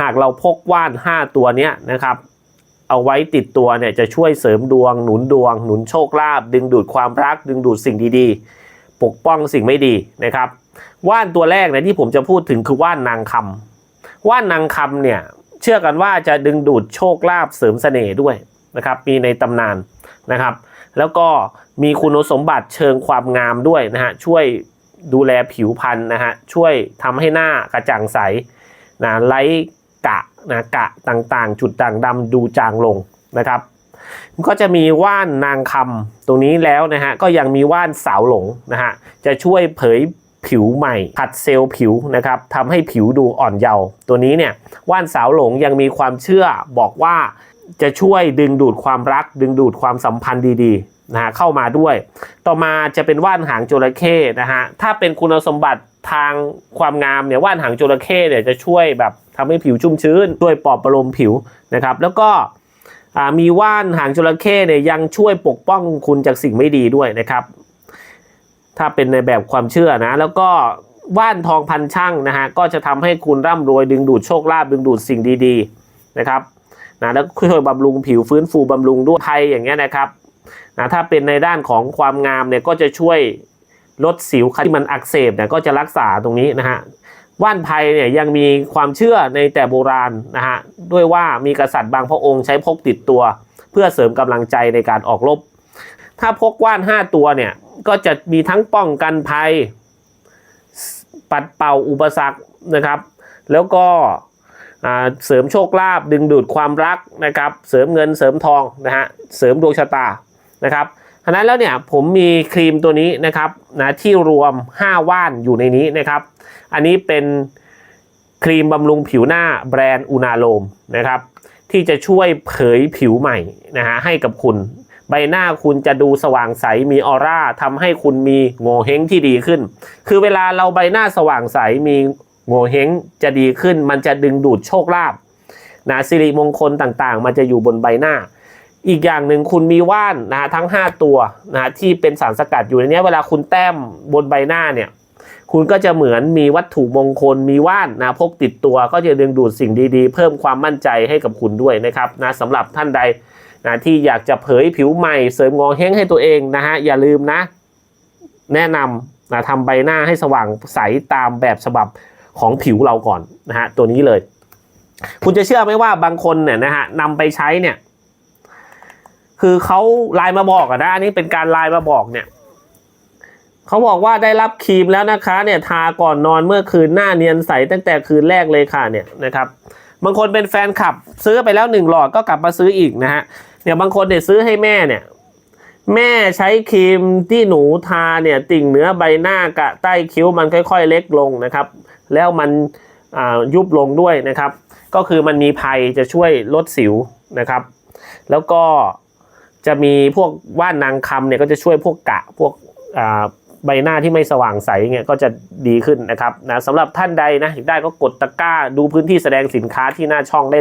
หากเราพกว่าน 5 ตัวเนี้ยนะครับ เอาไว้ติดตัวเนี่ยจะช่วยเสริมดวงหนุนดวง หนุนโชคลาภดึงดูดความรัก ดึงดูดสิ่งดีๆ ปกป้องสิ่งไม่ดีนะครับ ว่านตัวแรกเนี่ยที่ผมจะพูดถึงคือว่านนางคำว่านนางคำเนี่ยเชื่อกันว่าจะดึงดูดโชคลาภเสริมเสน่ห์ด้วยนะครับ มีในตำนานนะครับ แล้วก็มีคุณสมบัติเชิงความงามด้วยนะฮะช่วยดูแลผิวพรรณนะฮะช่วยทำให้หน้ากระจ่างใสนะไร้ กะนะกะต่างๆ จุดด่างดำดูจางลงนะครับก็จะมีว่านนางคำตรงนี้แล้วนะฮะก็ยังมีว่านสาวหลงนะฮะจะช่วยเผยผิวใหม่ผัดเซลล์ผิวนะครับทำให้ผิวดูอ่อนเยาว์ตัวนี้เนี่ยว่านสาวหลงยังมีความเชื่อบอกว่าจะช่วยดึงดูดความรัก ดึงดูดความสัมพันธ์ดีๆ นะฮะเข้ามาด้วย ต่อมาจะเป็นว่านหางจระเข้นะฮะถ้าเป็นคุณสมบัติทางความงามเนี่ยว่านหางจระเข้เนี่ยจะช่วยแบบทำให้ผิวชุ่มชื้นช่วยปอบประโลมผิวนะครับ แล้วก็มีว่านหางจระเข้เนี่ยยังช่วยปกป้องคุณจากสิ่งไม่ดีด้วยนะครับ ถ้าเป็นในแบบความเชื่อนะ แล้วก็ว่านทองพันช่างนะฮะก็จะทำให้คุณร่ำรวยดึงดูดโชคลาภดึงดูดสิ่งดีๆนะครับนะแล้วช่วยบำรุงผิวฟื้นฟูบำรุงด้วยไทยอย่างเงี้ยนะครับ นะถ้าเป็นในด้านของความงามเนี่ยก็จะช่วยลดสิวที่มันอักเสบเนี่ยก็จะรักษาตรงนี้นะฮะว่านไพรเนี่ยยังมีความเชื่อในแต่โบราณนะฮะด้วยว่ามีกษัตริย์บางพระองค์ใช้พกติดตัว เพื่อเสริมกำลังใจในการออกรบ ถ้าพกว่าน 5 ตัวเนี่ยก็จะมีทั้งป้องกันภัย ปัดเป่าอุปสรรคนะครับ แล้วก็เสริมโชคลาภดึงดูดความรักนะครับ เสริมเงินเสริมทองนะฮะเสริมดวงชะตา นะครับฉะนั้นแล้วเนี่ยผมมีครีมตัวนี้นะครับนะที่รวม 5 ว่านอยู่ในนี้นะครับ อันนี้เป็นครีมบำรุงผิวหน้าแบรนด์อุณาโลมนะครับ ที่จะช่วยเผยผิวใหม่นะฮะให้กับคุณใบหน้าคุณจะดูสว่างใสมีออร่าทำให้คุณมีโงเฮงที่ดีขึ้น คือเวลาเราใบหน้าสว่างใสมีโงเฮงจะดีขึ้น มันจะดึงดูดโชคลาภนะสิริมงคลต่างๆ มันจะอยู่บนใบหน้า อีกอย่างหนึ่งคุณมีว่านนะฮะทั้ง 5 ตัวนะฮะที่เป็นสารสกัดอยู่ในนี้เวลาคุณแต้มบนใบหน้าเนี่ย คุณก็จะเหมือนมีวัตถุมงคลมีว่านนะพกติดตัวก็จะดึงดูดสิ่งดีๆ เพิ่มความมั่นใจให้กับคุณด้วยนะครับนะสำหรับท่านใดนะที่อยากจะเผยผิวใหม่เสริมงอเฮงให้ตัวเองนะฮะอย่าลืมนะ แนะนำนะทำใบหน้าให้สว่างใสตามแบบฉบับของผิวเราก่อนนะฮะตัวนี้เลย คุณจะเชื่อไหมว่าบางคนเนี่ยนะฮะนำไปใช้เนี่ย คือเขาไลน์มาบอกอะนะอันนี้เป็นการไลน์มาบอกเนี่ยเขาบอกว่าได้รับครีมแล้วนะคะ เนี่ยทาก่อนนอนเมื่อคืนหน้าเนียนใสตั้งแต่คืนแรกเลยค่ะเนี่ยนะครับบางคนเป็นแฟนคลับ ซื้อไปแล้วหนึ่งหลอดก็กลับมาซื้ออีกนะฮะเนี่ยบางคนเนี่ยซื้อให้แม่เนี่ย แม่ใช้ครีมที่หนูทาเนี่ย ติ่งเนื้อใบหน้ากะใต้คิ้วมันค่อยๆ เล็กลงนะครับ แล้วมันยุบลงด้วยนะครับ ก็คือมันมีภัยจะช่วยลดสิวนะครับ แล้วก็ จะมีพวกว่านนางคำเนี่ยก็จะช่วยพวกกะพวกใบหน้าที่ไม่สว่างใสเงี้ยก็จะดีขึ้นนะครับนะสำหรับท่านใดนะอยากได้ก็กดตะกร้าดูพื้นที่แสดงสินค้าที่หน้าช่องได้เลย